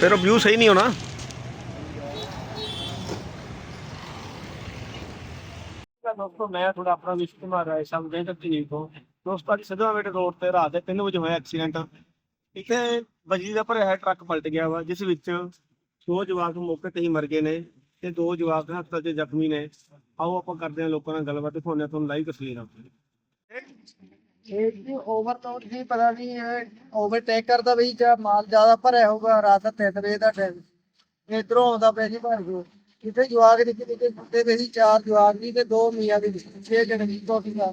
ਫਿਰ ਉਹ ਵਿਊ ਸਹੀ ਨਹੀਂ ਹੋਣਾ। ਦੋਸਤੋ, ਮੈਂ ਥੋੜਾ ਆਪਣਾ ਵਿਸ਼ ਕੁਮਾਰ ਰਾਏ ਸਮਝੇ ਤਾਂ ਠੀਕ ਤੋਂ ਦੋਸਤੋ, ਅੱਜ ਸਿੱਧਾ ਰੋਡ ਤੇ ਰਾਤ ਦੇ 3 ਵਜੇ ਹੋਇਆ ਐਕਸੀਡੈਂਟ ਇੱਥੇ ਬਜਲੀ ਦਾ ਭਰਿਆ ਟਰੱਕ ਪਲਟ ਗਿਆ ਵਾ, ਜਿਸ ਵਿੱਚ ਦੋ ਜਵਾਕ ਮੌਕੇ ਤੇ ਹੀ ਮਰ ਗਏ ਨੇ ਤੇ ਦੋ ਜਵਾਕ ਹਸਪਤਾਲ 'ਚ ਜ਼ਖਮੀ ਨੇ। ਆਓ, ਆਪਾਂ ਕਰਦੇ ਹਾਂ ਲੋਕਾਂ ਨਾਲ ਗੱਲਬਾਤ, ਦਿਖਾਉਂਦੇ ਤੁਹਾਨੂੰ ਲਾਈਵ ਤਸਵੀਰਾਂ। ਇਹ ਜੀ ਓਵਰ ਤੋਂ ਪਤਾ ਨਹੀਂ ਇਹ ਓਵਰਟੇਕ ਕਰਦਾ ਬਈ ਜਾਂ ਮਾਲ ਜ਼ਿਆਦਾ ਭਰਿਆ ਹੋਊਗਾ, ਰਾਤ ਦਾ 3 ਵਜੇ ਦਾ ਟਾਈਮ ਇਧਰੋਂ ਆਉਂਦਾ ਪਿਆ ਜੀ ਭਰ ਕੇ ਕਿਤੇ ਜਵਾਕ ਨਿੱਕੇ ਨਿੱਕੇ ਕੁੱਤੇ ਦੇ ਸੀ, ਚਾਰ ਜਵਾਕ ਜੀ ਤੇ ਦੋ ਮੀਆਂ ਦੇ ਛੇ ਜਣੇ ਜੀ ਕਾਫੀ ਦਾ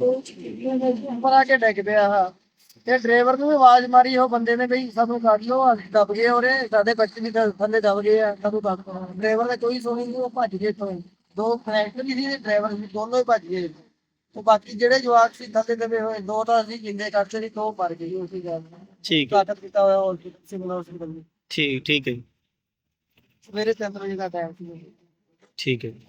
ਉੱਪਰ ਆ ਕੇ ਡਿੱਗ ਪਿਆ ਆ ਤੇ ਡਰਾਈਵਰ ਨੂੰ ਵੀ ਆਵਾਜ਼ ਮਾਰੀ, ਉਹ ਬੰਦੇ ਨੇ ਬਈ ਸਾਨੂੰ ਕੱਢ ਲਓ ਅਸੀਂ ਦਬ ਗਏ ਉਰੇ, ਸਾਡੇ ਬੱਚੇ ਵੀ ਥੱਲੇ ਦਬ ਗਏ ਆ, ਸਾਨੂੰ ਕੱਢ ਲਓ। ਡਰਾਈਵਰ ਨੇ ਕੋਈ ਸੁਣੀ ਨਹੀਂ, ਉਹ ਭੱਜ ਗਏ ਇੱਥੋਂ। ਦੋ ਕਨੈਕਟਰ ਵੀ ਸੀ ਤੇ ਡਰਾਈਵਰ ਵੀ ਦੋਨੋਂ ਹੀ ਭੱਜ ਗਏ। ਉਹ ਬਾਕੀ ਜਿਹੜੇ ਜਵਾਕ ਸੀ ਥੱਲੇ ਦਬੇ ਹੋਏ ਦੋ ਤਾਂ ਅਸੀਂ ਜਿੰਦੇ ਕੱਢਦੇ ਸੀ ਦੋ ਮਰ ਗਏ ਉਸੇ ਗੱਲ ਠੀਕ ਹੈ। ਘਾਟਾ ਕੀਤਾ ਹੋਇਆ ਹਸਪੀਟਲ ਸਿਵਲ ਹਸਪੀਟਲ ਠੀਕ ਠੀਕ ਹੈ ਜੀ, ਸਵੇਰੇ 3 ਵਜੇ ਦਾ ਟਾਈਮ ਸੀ। ਠੀਕ ਹੈ ਜੀ।